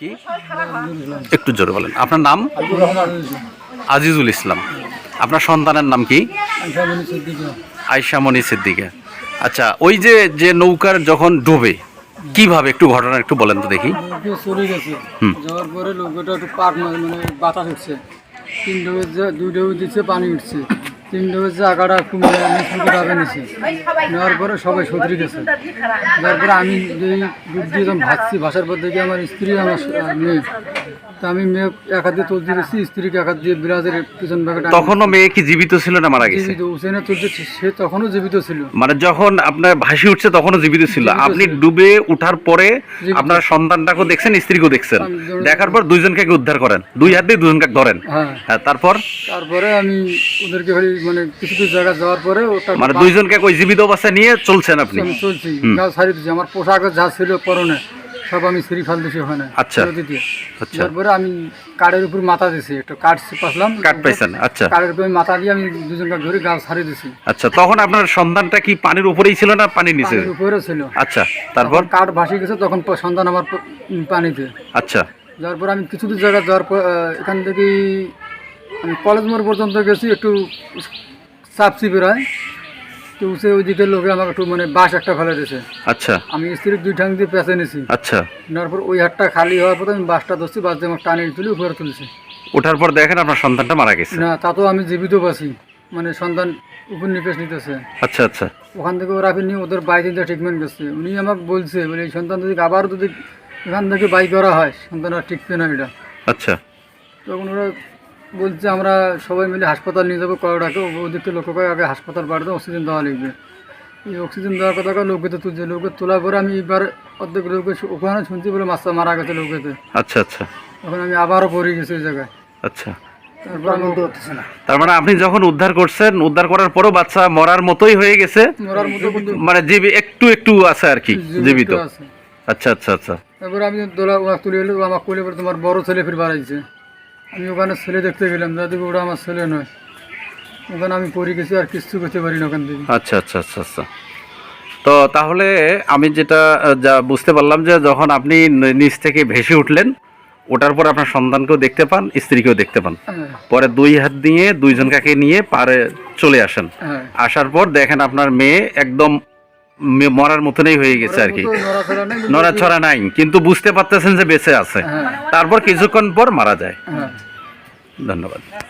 কি? একটু জোরে বলেন। আপনার নাম? আজিজুল ইসলাম। আপনার সন্তানের নাম কি? আইসামনি সিদ্দিকী। আচ্ছা ওই যে যে নৌকার যখন ডুবে কীভাবে একটু ঘটনা একটু বলেন তো দেখি। চলে গেছে যাওয়ার পরে লোকটা একটু পাক মানে মানে বাতাস উঠছে। তিন ডোবে দুই ডোবে দিচ্ছে পানি উঠছে। তিন ডোবে মানে নিছে নেওয়ার পরে সবাই সতরি গেছে। তারপরে আমি যেই ডুব দিয়ে যখন ভাসছি ভাসার পর দেখি আমার স্ত্রী আমার মেয়ে। তা আমি মেয়ে এক হাত দিয়ে তুলতে গেছি স্ত্রীকে এক হাত দিয়ে বিরাজের পিছন ভাগে তখনও মেয়ে কি জীবিত ছিল না মারা গেছে? জীবিত হুসেনে তুলছে সে তখনও জীবিত ছিল। মানে যখন আপনার ভাসি উঠছে তখনও জীবিত ছিল। আপনি ডুবে উঠার পরে আপনার সন্তানটাকেও দেখছেন স্ত্রীকেও দেখছেন। দেখার পর দুইজনকে উদ্ধার করেন। দুই হাত দিয়ে দুজনকে ধরেন। হ্যাঁ। হ্যাঁ তারপর? তারপরে আমি ওদেরকে মানে কিছু কিছু জায়গা যাওয়ার পরে ওটা মানে দুইজনকে ওই জীবিত অবস্থায় নিয়ে চলছেন আপনি? আমি চলছি। গাছ ছাড়ি দিচ্ছি আমার পোশাক যা ছিল পরনে সব আমি সিঁড়ি ফাল দিছি ওখানে। আচ্ছা। আচ্ছা। তারপরে আমি কাঠের উপর মাথা দিছি একটা কাঠ পাসলাম। কাট পাইছেন আচ্ছা। কাঠের উপরে মাথা দিয়ে আমি দুজনকে ধরে গাছ ছাড়ি দিছি। আচ্ছা তখন আপনার সন্তানটা কি পানির উপরেই ছিল না পানির নিচে? পানির উপরে ছিল। আচ্ছা তারপর? কাঠ ভাসি গেছে তখন সন্ধান আমার পানিতে। আচ্ছা। যাওয়ার পর আমি কিছু কিছু জায়গা যাওয়ার পর এখান থেকে আমি কলেজ মোড় পর্যন্ত গেছি একটু চাপ চিপে হয় তো সে ওইদিকে লোকে আমাকে একটু মানে বাস একটা ফেলে দিয়েছে। আচ্ছা। আমি স্ত্রীর দুই ঠাং দিয়ে পেঁচে নিছি। আচ্ছা। নেওয়ার পর ওই হাতটা খালি হওয়ার পর আমি বাসটা ধরছি বাস দিয়ে আমার টানে তুলি উপরে তুলছি। ওঠার পর দেখেন আপনার সন্তানটা মারা গেছে। না তাতেও আমি জীবিত বাসি। মানে সন্তান উপর নিকেশ নিতেছে। আচ্ছা আচ্ছা। ওখান থেকে ওরা নিয়ে ওদের বাইরে দিয়ে ট্রিটমেন্ট করছে। উনি আমাকে বলছে বলে এই সন্তান যদি আবার যদি এখান থেকে বাই করা হয় সন্তান আর টিকবে না এটা। আচ্ছা। তখন ওরা বলছে আমরা সবাই মিলে হাসপাতাল নিয়ে যাব করোনাকে ওদেরকে লক্ষ্য করে আগে হাসপাতাল বাড়িতে অক্সিজেন দেওয়া লিখবে এই অক্সিজেন দেওয়ার কথা করে লোকে তো তুলছে লোকে তোলার পরে আমি এবার অর্ধেক লোকে ওখানে শুনছি বলে মাছটা মারা গেছে লোকেতে আচ্ছা আচ্ছা। তখন আমি আবারও পড়ে গেছি ওই জায়গায়। আচ্ছা। তার মানে আপনি যখন উদ্ধার করছেন উদ্ধার করার পরও বাচ্চা মরার মতোই হয়ে গেছে? মরার মতো কিন্তু মানে জীবি একটু একটু আছে আর কি জীবিত আছে। আচ্ছা আচ্ছা আচ্ছা। তারপর আমি ওরা তুলে এলো আমার কোলে পরে তোমার বড় ছেলে ফির বাড়াইছে। আমি ওখানে ছেলে দেখতে গেলাম দাদি ওটা আমার ছেলে নয়। ওখানে আমি পড়ে গেছি আর কিচ্ছু করতে পারি না ওখান থেকে। আচ্ছা আচ্ছা আচ্ছা আচ্ছা। তো তাহলে আমি যেটা যা বুঝতে পারলাম যে যখন আপনি নিচ থেকে ভেসে উঠলেন ওটার পর আপনার সন্তানকেও দেখতে পান স্ত্রীকেও দেখতে পান। হ্যাঁ। পরে দুই হাত দিয়ে দুইজন কাকে নিয়ে পারে চলে আসেন। হ্যাঁ। আসার পর দেখেন আপনার মেয়ে একদম মরার মতনই হয়ে গেছে আর কি। নড়া তো নড়াচড়া নেই, কিন্তু- নড়াছড়া নাই কিন্তু বুঝতে পারতেছেন যে বেঁচে আছে। হ্যাঁ। তারপর কিছুক্ষণ পর মারা যায়। হ্যাঁ। ধন্যবাদ।